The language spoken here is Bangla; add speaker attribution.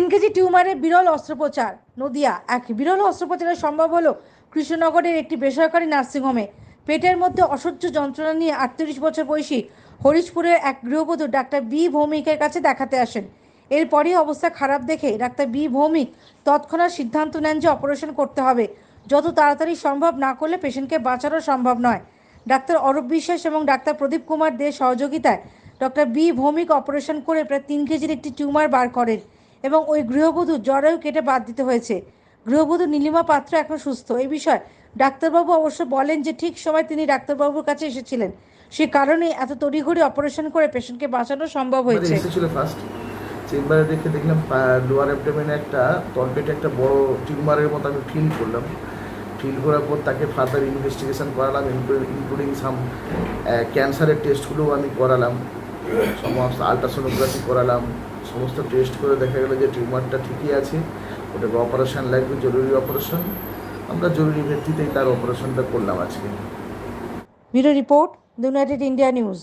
Speaker 1: তিন কেজি টিউমারের বিরল অস্ত্রোপচার। নদিয়া, এক বিরল অস্ত্রোপচারের সম্ভব হলো কৃষ্ণনগরের একটি বেসরকারি নার্সিংহোমে। পেটের মধ্যে অসহ্য যন্ত্রণা নিয়ে আটত্রিশ বছর বয়সী হরিশপুরের এক গৃহবধূ ডাক্তার বি ভৌমিকের কাছে দেখাতে আসেন। এরপরই অবস্থা খারাপ দেখে ডাক্তার বি ভৌমিক তৎক্ষণাৎ সিদ্ধান্ত নেন যে অপারেশন করতে হবে। যত তাড়াতাড়ি সম্ভব না করলে পেশেন্টকে বাঁচানো সম্ভব নয়। ডাক্তার অরূপ বিশ্বাস এবং ডাক্তার প্রদীপ কুমার দে সহযোগিতায় ডক্টর বি ভৌমিক অপারেশন করে প্রায় তিন কেজির একটি টিউমার বার করেন। এবং ওই গৃহবধূ জ্বরেও কেটে বাদ দিতে হয়েছে। গৃহবধূ নীলিমা পাত্র এখন সুস্থ। এই বিষয়ে ডাক্তারবাবু অবশ্য বলেন যে ঠিক সময় তিনি ডাক্তারবাবুর কাছে এসেছিলেন। সে কারণে এত তড়িঘড়ি অপারেশন করে পেশেন্টকে বাঁচানো সম্ভব হয়েছে।
Speaker 2: চেম্বারে দেখে দেখলাম লোয়ার অ্যাবডোমেনে একটা তলপেটে একটা বড় টিউমারের মতো আমি ফিল করলাম। ফিল করার পর তাকে ফার্দার ইনভেস্টিগেশন করালাম ইনক্লুডিং সাম ক্যান্সারের টেস্টগুলোও আমি করালাম। সমস্ত আলট্রাসোনোগ্রাফি করালাম, সমস্ত টেস্ট করে দেখা গেলো যে টিউমারটা ঠিকই আছে ওটাকে অপারেশান লাগবে জরুরি অপারেশন আমরা জরুরি ভিত্তিতেই তার অপারেশনটা করলাম আজকে।
Speaker 1: Bureau report United India news